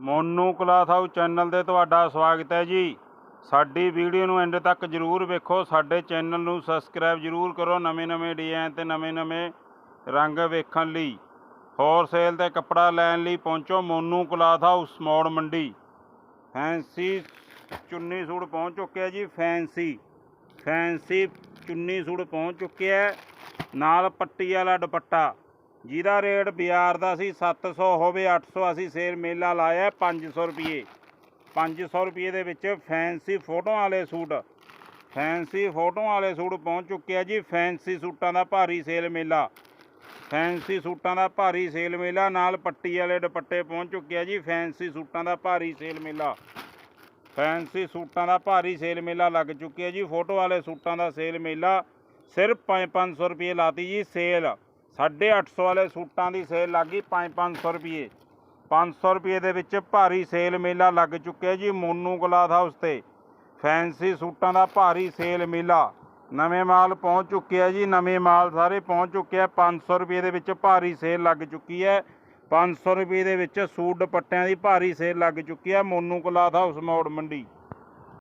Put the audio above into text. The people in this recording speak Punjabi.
ਮੋਨੂ ਕਲਾਥ ਹਾਊਸ ਚੈਨਲ ਤੇ ਤੁਹਾਡਾ ਸਵਾਗਤ ਹੈ ਜੀ। ਸਾਡੀ ਵੀਡੀਓ ਨੂੰ ਐਂਡ ਤੱਕ ਜਰੂਰ ਵੇਖੋ। ਸਾਡੇ ਚੈਨਲ ਨੂੰ ਸਬਸਕ੍ਰਾਈਬ ਜਰੂਰ ਕਰੋ ਨਵੇਂ-ਨਵੇਂ ਡਿਜ਼ਾਈਨ ਤੇ ਨਵੇਂ-ਨਵੇਂ ਰੰਗ ਵੇਖਣ ਲਈ। ਹੋਲਸੇਲ ਤੇ ਕੱਪੜਾ ਲੈਣ ਲਈ ਪਹੁੰਚੋ ਮੋਨੂ ਕਲਾਥ ਹਾਊਸ ਮੋੜ ਮੰਡੀ। ਫੈਂਸੀ ਚੁੰਨੀ ਸੂਟ ਪਹੁੰਚ ਚੁੱਕਿਆ ਜੀ, ਫੈਂਸੀ। ਫੈਂਸੀ ਚੁੰਨੀ ਸੂਟ ਪਹੁੰਚ ਚੁੱਕਿਆ। ਨਾਲ ਪੱਟੀ ਵਾਲਾ ਦੁਪੱਟਾ। ਜਿਹਦਾ ਰੇਟ ਬਾਜ਼ਾਰ ਦਾ ਸੀ 700 ਹੋਵੇ 800 ਅਸੀਂ ਸੇਲ ਮੇਲਾ ਲਾਇਆ ਹੈ 500 ਰੁਪਏ। 500 ਰੁਪਏ ਦੇ ਵਿੱਚ ਫੈਂਸੀ ਫੋਟੋਆਂ ਵਾਲੇ ਸੂਟ। ਫੈਂਸੀ ਫੋਟੋਆਂ ਵਾਲੇ ਸੂਟ ਪਹੁੰਚ ਚੁੱਕਿਆ ਜੀ, ਫੈਂਸੀ ਸੂਟਾਂ ਦਾ ਭਾਰੀ ਸੇਲ ਮੇਲਾ। ਫੈਂਸੀ ਸੂਟਾਂ ਦਾ ਭਾਰੀ ਸੇਲ ਮੇਲਾ, ਨਾਲ ਪੱਟੀ ਵਾਲੇ ਦੁਪੱਟੇ ਪਹੁੰਚ ਚੁੱਕਿਆ ਜੀ, ਫੈਂਸੀ ਸੂਟਾਂ ਦਾ ਭਾਰੀ ਸੇਲ ਮੇਲਾ। ਫੈਂਸੀ ਸੂਟਾਂ ਦਾ ਭਾਰੀ ਸੇਲ ਮੇਲਾ ਲੱਗ ਚੁੱਕਿਆ ਜੀ, ਫੋਟੋ ਵਾਲੇ ਸੂਟਾਂ ਦਾ ਸੇਲ ਮੇਲਾ ਸਿਰਫ 5-500 ਰੁਪਏ ਲਾਤੀ ਜੀ, ਸੇਲ। 850 ਵਾਲੇ ਸੂਟਾਂ ਦੀ ਸੇਲ ਲੱਗੀ 5-500 ਰੁਪਏ 500 ਰੁਪਏ ਦੇ ਵਿੱਚ ਭਾਰੀ ਸੇਲ ਮੇਲਾ ਲੱਗ ਚੁੱਕਿਆ ਜੀ ਮੋਨੂ ਕਲਾਥ ਹਾਊਸ ਤੇ। ਫੈਂਸੀ ਸੂਟਾਂ ਦਾ ਭਾਰੀ ਸੇਲ ਮੇਲਾ। ਨਵੇਂ ਮਾਲ ਪਹੁੰਚ ਚੁੱਕਿਆ ਜੀ, ਨਵੇਂ ਮਾਲ ਸਾਰੇ ਪਹੁੰਚ ਚੁੱਕਿਆ 500 ਰੁਪਏ ਦੇ ਵਿੱਚ ਭਾਰੀ ਸੇਲ ਲੱਗ ਚੁੱਕੀ ਹੈ। 500 ਰੁਪਏ ਦੇ ਵਿੱਚ ਸੂਟ ਦੁਪੱਟਿਆਂ ਦੀ ਭਾਰੀ ਸੇਲ ਲੱਗ ਚੁੱਕੀ ਹੈ ਮੋਨੂ ਕਲਾਥ ਹਾਊਸ ਮੋੜ ਮੰਡੀ।